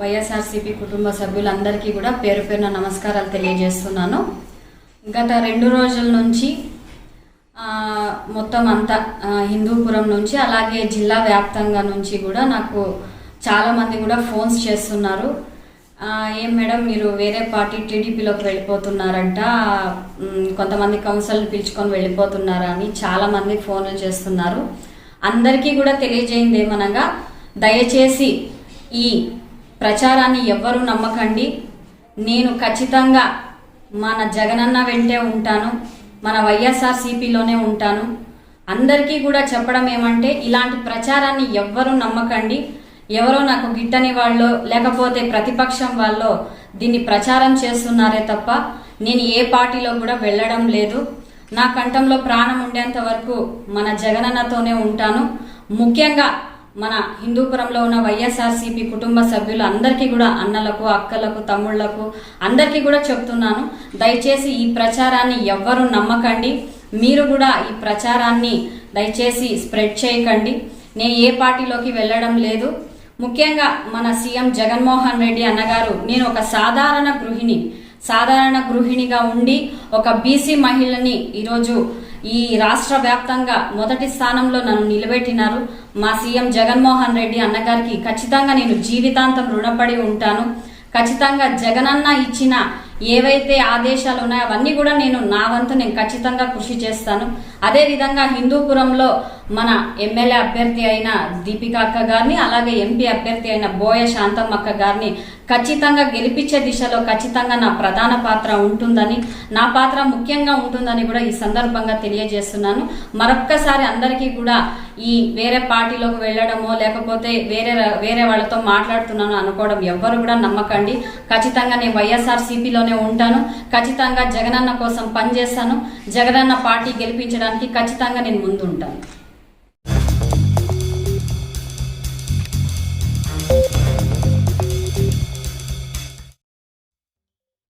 వైఎస్ఆర్సీపీ కుటుంబ సభ్యులందరికీ కూడా పేరు పేరున నమస్కారాలు తెలియజేస్తున్నాను. గత రెండు రోజుల నుంచి మొత్తం అంతా హిందూపురం నుంచి అలాగే జిల్లా వ్యాప్తంగా నుంచి కూడా నాకు చాలామంది కూడా ఫోన్స్ చేస్తున్నారు. ఏం మేడం మీరు వేరే పార్టీ టీడీపీలోకి వెళ్ళిపోతున్నారంట కొంతమంది కౌన్సిల్ పిలుచుకొని వెళ్ళిపోతున్నారా అని చాలామంది ఫోన్లు చేస్తున్నారు. అందరికీ కూడా తెలియజేయింది ఏమనగా దయచేసి ఈ ప్రచారాన్ని ఎవ్వరూ నమ్మకండి. నేను ఖచ్చితంగా మన జగనన్న వెంటే ఉంటాను. మన వైఎస్ఆర్సీపీలోనే ఉంటాను. అందరికీ కూడా చెప్పడం ఏమంటే ఇలాంటి ప్రచారాన్ని ఎవ్వరూ నమ్మకండి. ఎవరో నాకు గిట్టని వాళ్ళు లేకపోతే ప్రతిపక్షం వాళ్ళు దీన్ని ప్రచారం చేస్తున్నారే తప్ప నేను ఏ పార్టీలో కూడా వెళ్ళడం లేదు. నా కంఠంలో ప్రాణం ఉండేంత వరకు మన జగనన్నతోనే ఉంటాను. ముఖ్యంగా మన హిందూపురంలో ఉన్న వైఎస్ఆర్సీపీ కుటుంబ సభ్యులు అందరికీ కూడా అన్నలకు అక్కలకు తమ్ముళ్ళకు అందరికీ కూడా చెప్తున్నాను. దయచేసి ఈ ప్రచారాన్ని ఎవ్వరూ నమ్మకండి. మీరు కూడా ఈ ప్రచారాన్ని దయచేసి స్ప్రెడ్ చేయకండి. నేను ఏ పార్టీలోకి వెళ్ళడం లేదు. ముఖ్యంగా మన సీఎం జగన్మోహన్ రెడ్డి అన్నగారు నేను ఒక సాధారణ గృహిణి. సాధారణ గృహిణిగా ఉండి ఒక బీసీ మహిళని ఈరోజు ఈ రాష్ట్ర వ్యాప్తంగా మొదటి స్థానంలో నన్ను నిలబెట్టినారు. మా సీఎం జగన్మోహన్ రెడ్డి అన్నగారికి ఖచ్చితంగా నేను జీవితాంతం రుణపడి ఉంటాను. ఖచ్చితంగా జగనన్న ఇచ్చిన ఏవైతే ఆదేశాలు ఉన్నాయో అవన్నీ కూడా నేను నా వంతు నేను ఖచ్చితంగా కృషి చేస్తాను. అదే విధంగా హిందూపురంలో మన ఎమ్మెల్యే అభ్యర్థి అయిన దీపిక అక్క గారిని అలాగే ఎంపీ అభ్యర్థి అయిన బోయ శాంతమ్మ అక్క గారిని ఖచ్చితంగా గెలిపించే దిశలో ఖచ్చితంగా నా ప్రధాన పాత్ర ఉంటుందని నా పాత్ర ముఖ్యంగా ఉంటుందని కూడా ఈ సందర్భంగా తెలియజేస్తున్నాను. మరొక్కసారి అందరికీ కూడా ఈ వేరే పార్టీలోకి వెళ్ళడమో లేకపోతే వేరే వేరే వాళ్ళతో మాట్లాడుతున్నాను అనుకోవడం ఎవ్వరు కూడా నమ్మకండి. ఖచ్చితంగా నేను వైఎస్ఆర్ సిపిలోనే ఉంటాను. ఖచ్చితంగా జగనన్న కోసం పనిచేస్తాను. జగనన్న పార్టీ గెలిపించడానికి ఖచ్చితంగా నేను ముందు ఉంటాను